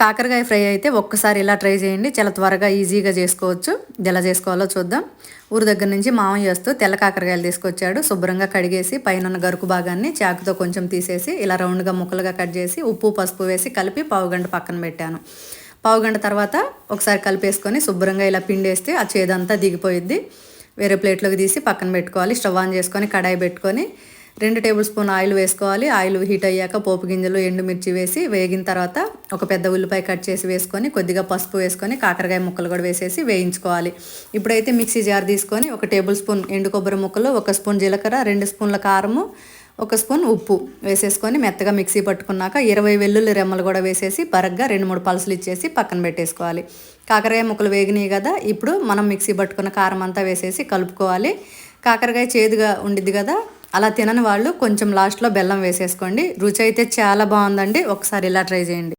కాకరకాయ ఫ్రై అయితే ఒక్కసారి ఇలా ట్రై చేయండి. చాలా త్వరగా ఈజీగా చేసుకోవచ్చు. ఎలా చేసుకోవాలో చూద్దాం. ఊరి దగ్గర నుంచి మామయ్య వస్తూ తెల్ల కాకరకాయలు తీసుకొచ్చాడు. శుభ్రంగా కడిగేసి పైన ఉన్న గరుకు భాగాన్ని చాకుతో కొంచెం తీసేసి ఇలా రౌండ్గా ముక్కలుగా కట్ చేసి ఉప్పు పసుపు వేసి కలిపి పావుగంట పక్కన పెట్టాను. పావుగంట తర్వాత ఒకసారి కలిపేసుకొని శుభ్రంగా ఇలా పిండేస్తే ఆ చేదంతా దిగిపోయిద్ది. వేరే ప్లేట్లోకి తీసి పక్కన పెట్టుకోవాలి. స్టవ్ ఆన్ చేసుకొని కడాయి పెట్టుకొని రెండు టేబుల్ స్పూన్ ఆయిల్ వేసుకోవాలి. ఆయిల్ హీట్ అయ్యాక పోపు గింజలు ఎండుమిర్చి వేసి వేగిన తర్వాత ఒక పెద్ద ఉల్లిపాయ కట్ చేసి వేసుకొని కొద్దిగా పసుపు వేసుకొని కాకరకాయ ముక్కలు కూడా వేసేసి వేయించుకోవాలి. ఇప్పుడైతే మిక్సీ జార్ తీసుకొని ఒక టేబుల్ స్పూన్ ఎండు కొబ్బరి ముక్కలు ఒక స్పూన్ జీలకర్ర రెండు స్పూన్ల కారము ఒక స్పూన్ ఉప్పు వేసేసుకొని మెత్తగా మిక్సీ పట్టుకున్నాక ఇరవై వెల్లుల్లి రెమ్మలు కూడా వేసేసి పరగ్గా రెండు మూడు పలుసులు ఇచ్చేసి పక్కన పెట్టేసుకోవాలి. కాకరకాయ ముక్కలు వేగినాయి కదా ఇప్పుడు మనం మిక్సీ పట్టుకున్న కారం అంతా వేసేసి కలుపుకోవాలి. కాకరకాయ చేదుగా ఉండిద్ది కదా అలా తినని వాళ్ళు కొంచెం లాస్ట్లో బెల్లం వేసేసుకోండి. రుచి అయితే చాలా బాగుందండి. ఒకసారి ఇలా ట్రై చేయండి.